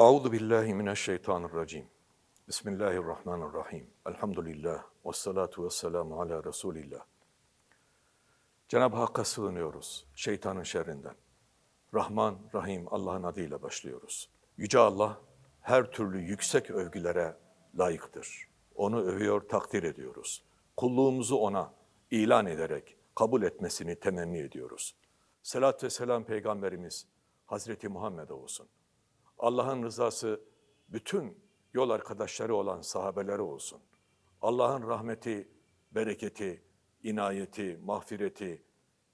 Euzu billahi mineşşeytanirracim. Bismillahirrahmanirrahim. Elhamdülillah ve salatu ve selamu ala Resulillah. Cenab-ı Hakk'a sığınıyoruz şeytanın şerrinden. Rahman, Rahim Allah'ın adıyla başlıyoruz. Yüce Allah her türlü yüksek övgülere layıktır. Onu övüyor, takdir ediyoruz. Kulluğumuzu ona ilan ederek kabul etmesini temenni ediyoruz. Selat ve selam Peygamberimiz Hazreti Muhammed'e olsun. Allah'ın rızası bütün yol arkadaşları olan sahabelere olsun. Allah'ın rahmeti, bereketi, inayeti, mahfireti,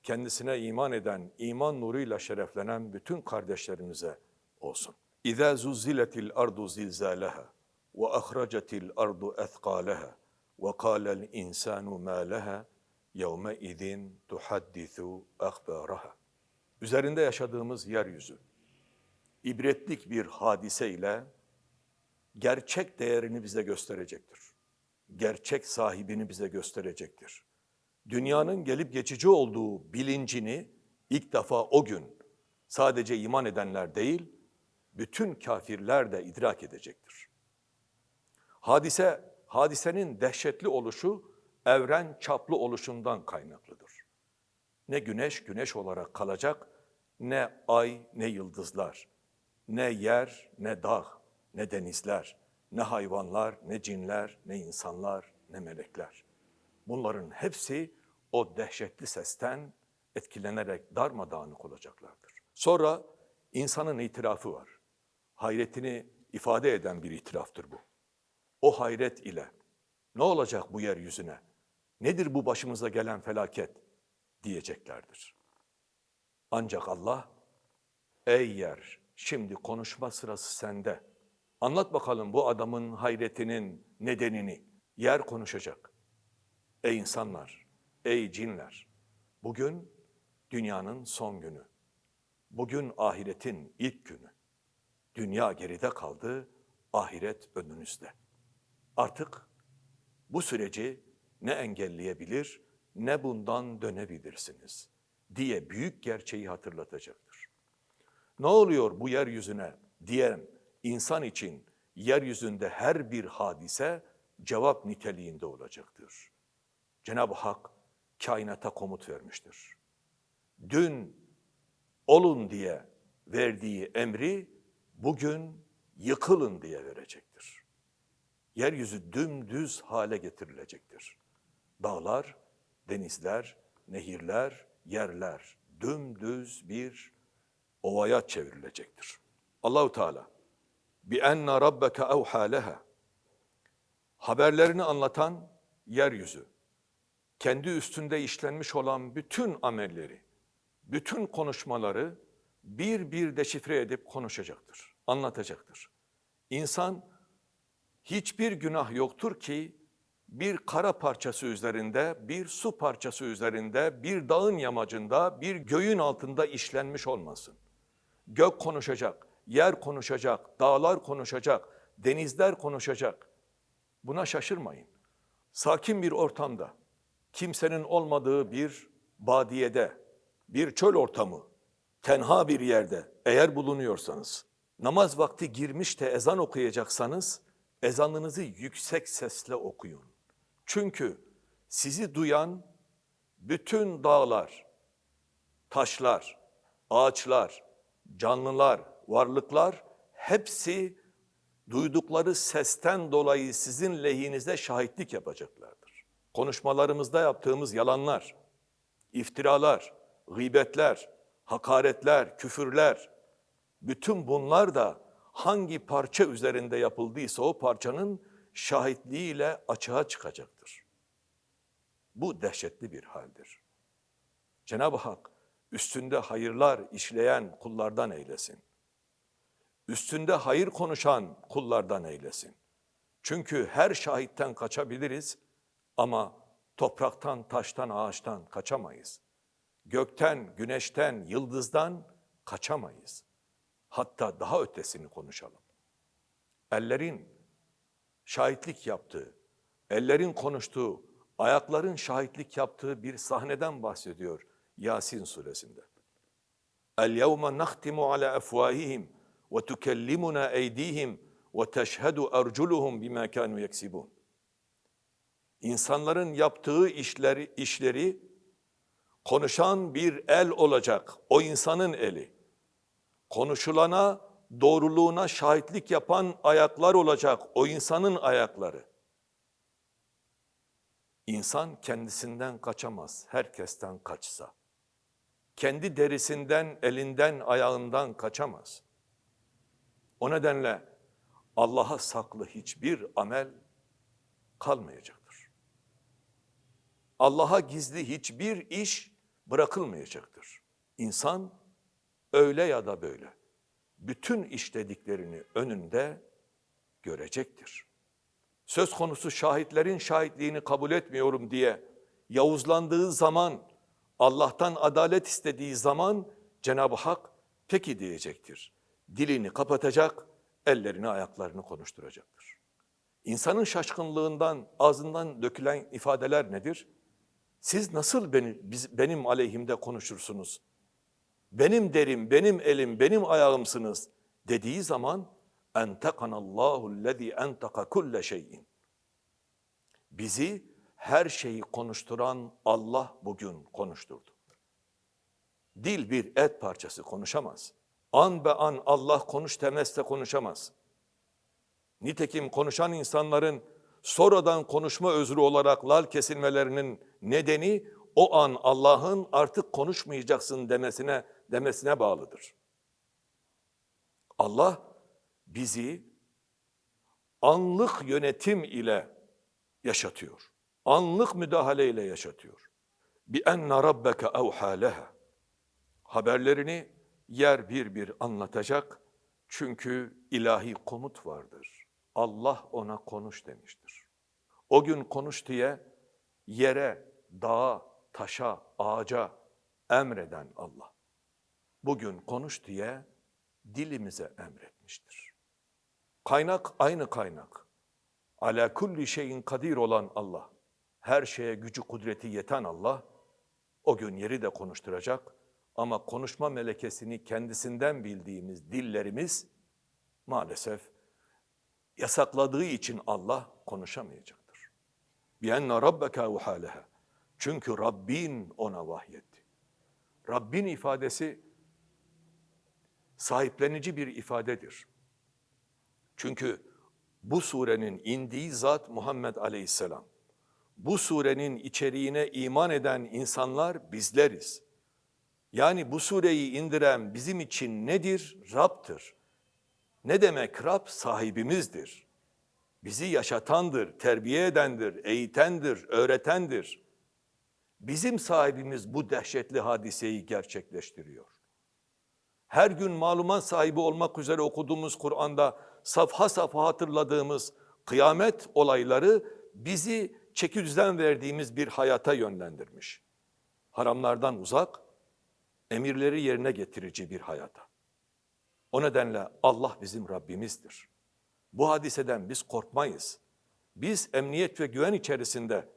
kendisine iman eden, iman nuruyla şereflenen bütün kardeşlerimize olsun. İza zuzziletil ardu zilzalaha ve ahracetil ardu ethqalaha ve qala'l insanu ma laha yevme izin tuhaddisu akhbaraha. Üzerinde yaşadığımız yeryüzü ibretlik bir hadise ile gerçek değerini bize gösterecektir. Gerçek sahibini bize gösterecektir. Dünyanın gelip geçici olduğu bilincini ilk defa o gün sadece iman edenler değil, bütün kafirler de idrak edecektir. Hadise, hadisenin dehşetli oluşu evren çaplı oluşundan kaynaklıdır. Ne güneş güneş olarak kalacak, ne ay ne yıldızlar, ne yer ne dağ, ne denizler, ne hayvanlar, ne cinler, ne insanlar, ne melekler. Bunların hepsi o dehşetli sesten etkilenerek darmadağınık olacaklardır. Sonra insanın itirafı var. Hayretini ifade eden bir itiraftır bu. O hayret ile ne olacak bu yeryüzüne? Nedir bu başımıza gelen felaket diyeceklerdir. Ancak Allah ey yer şimdi konuşma sırası sende. Anlat bakalım bu adamın hayretinin nedenini. Yer konuşacak. Ey insanlar, ey cinler. Bugün dünyanın son günü. Bugün ahiretin ilk günü. Dünya geride kaldı, ahiret önünüzde. Artık bu süreci ne engelleyebilir ne bundan dönebilirsiniz diye büyük gerçeği hatırlatacaktır. Ne oluyor bu yeryüzüne diyen insan için yeryüzünde her bir hadise cevap niteliğinde olacaktır. Cenab-ı Hak kainata komut vermiştir. Dün olun diye verdiği emri bugün yıkılın diye verecektir. Yeryüzü dümdüz hale getirilecektir. Dağlar, denizler, nehirler, yerler dümdüz bir ovaya çevrilecektir. Allahu Teala bi enna rabbeke evha leha haberlerini anlatan yeryüzü kendi üstünde işlenmiş olan bütün amelleri, bütün konuşmaları bir bir deşifre edip konuşacaktır, anlatacaktır. İnsan hiçbir günah yoktur ki bir kara parçası üzerinde, bir su parçası üzerinde, bir dağın yamacında, bir göğün altında işlenmiş olmasın. Gök konuşacak, yer konuşacak, dağlar konuşacak, denizler konuşacak. Buna şaşırmayın. Sakin bir ortamda, kimsenin olmadığı bir badiyede, bir çöl ortamı, tenha bir yerde eğer bulunuyorsanız, namaz vakti girmiş de ezan okuyacaksanız, ezanınızı yüksek sesle okuyun. Çünkü sizi duyan bütün dağlar, taşlar, ağaçlar, canlılar, varlıklar hepsi duydukları sesten dolayı sizin lehinize şahitlik yapacaklardır. Konuşmalarımızda yaptığımız yalanlar, iftiralar, gıybetler, hakaretler, küfürler, bütün bunlar da hangi parça üzerinde yapıldıysa o parçanın şahitliğiyle açığa çıkacaktır. Bu dehşetli bir haldir. Cenab-ı Hak üstünde hayırlar işleyen kullardan eylesin. Üstünde hayır konuşan kullardan eylesin. Çünkü her şahitten kaçabiliriz ama topraktan, taştan, ağaçtan kaçamayız. Gökten, güneşten, yıldızdan kaçamayız. Hatta daha ötesini konuşalım. Ellerin şahitlik yaptığı, ellerin konuştuğu, ayakların şahitlik yaptığı bir sahneden bahsediyor Yasin suresinde. El yevme nahtimu ala efvahihim ve tukellimuna eydihim ve teşhedü erculuhum bima kanu yeksibun. İnsanların yaptığı işleri, işleri konuşan bir el olacak. O insanın eli. Konuşulana, doğruluğuna şahitlik yapan ayaklar olacak. O insanın ayakları. İnsan kendisinden kaçamaz, herkesten kaçsa. Kendi derisinden, elinden, ayağından kaçamaz. O nedenle Allah'a saklı hiçbir amel kalmayacaktır. Allah'a gizli hiçbir iş bırakılmayacaktır. İnsan öyle ya da böyle bütün işlediklerini önünde görecektir. Söz konusu şahitlerin şahitliğini kabul etmiyorum diye yavuzlandığı zaman, Allah'tan adalet istediği zaman Cenab-ı Hak peki diyecektir. Dilini kapatacak, ellerini ayaklarını konuşturacaktır. İnsanın şaşkınlığından, ağzından dökülen ifadeler nedir? Siz nasıl beni, biz, benim aleyhimde konuşursunuz? Benim derim, benim elim, benim ayağımsınız dediği zaman entekanallahu lezî enteka kulle şeyin. Bizi her şeyi konuşturan Allah bugün konuşturdu. Dil bir et parçası konuşamaz. An be an Allah konuş demezse konuşamaz. Nitekim konuşan insanların sonradan konuşma özrü olarak lal kesilmelerinin nedeni o an Allah'ın artık konuşmayacaksın demesine demesine bağlıdır. Allah bizi anlık yönetim ile yaşatıyor. Anlık müdahale ile yaşatıyor. Bi enne rabbeke evhâ leha. Haberlerini yer bir bir anlatacak. Çünkü ilahi komut vardır. Allah ona konuş demiştir. O gün konuş diye yere, dağa, taşa, ağaca emreden Allah. Bugün konuş diye dilimize emretmiştir. Kaynak aynı kaynak. Ala kulli şeyin kadir olan Allah. Her şeye gücü kudreti yeten Allah o gün yeri de konuşturacak ama konuşma melekesini kendisinden bildiğimiz dillerimiz maalesef yasakladığı için Allah konuşamayacaktır. Bienne rabbeke evhâleha. Çünkü Rabbin ona vahyetti. Rabbin ifadesi sahiplenici bir ifadedir. Çünkü bu surenin indiği zat Muhammed Aleyhisselam. Bu surenin içeriğine iman eden insanlar bizleriz. Yani bu sureyi indiren bizim için nedir? Rab'tır. Ne demek Rab? Sahibimizdir. Bizi yaşatandır, terbiye edendir, eğitendir, öğretendir. Bizim sahibimiz bu dehşetli hadiseyi gerçekleştiriyor. Her gün malumat sahibi olmak üzere okuduğumuz Kur'an'da safha safha hatırladığımız kıyamet olayları bizi çeki düzen verdiğimiz bir hayata yönlendirmiş. Haramlardan uzak, emirleri yerine getirici bir hayata. O nedenle Allah bizim Rabbimizdir. Bu hadiseden biz korkmayız. Biz emniyet ve güven içerisinde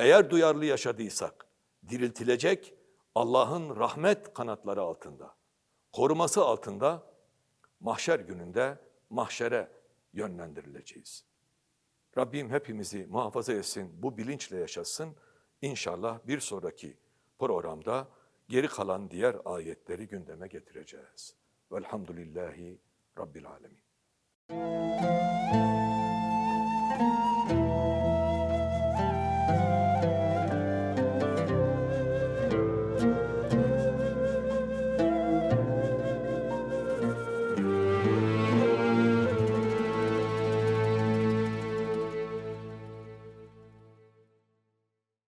eğer duyarlı yaşadıysak diriltilecek Allah'ın rahmet kanatları altında, koruması altında mahşer gününde mahşere yönlendirileceğiz. Rabbim hepimizi muhafaza etsin, bu bilinçle yaşasın. İnşallah bir sonraki programda geri kalan diğer ayetleri gündeme getireceğiz. Velhamdülillahi Rabbil Alemin. Müzik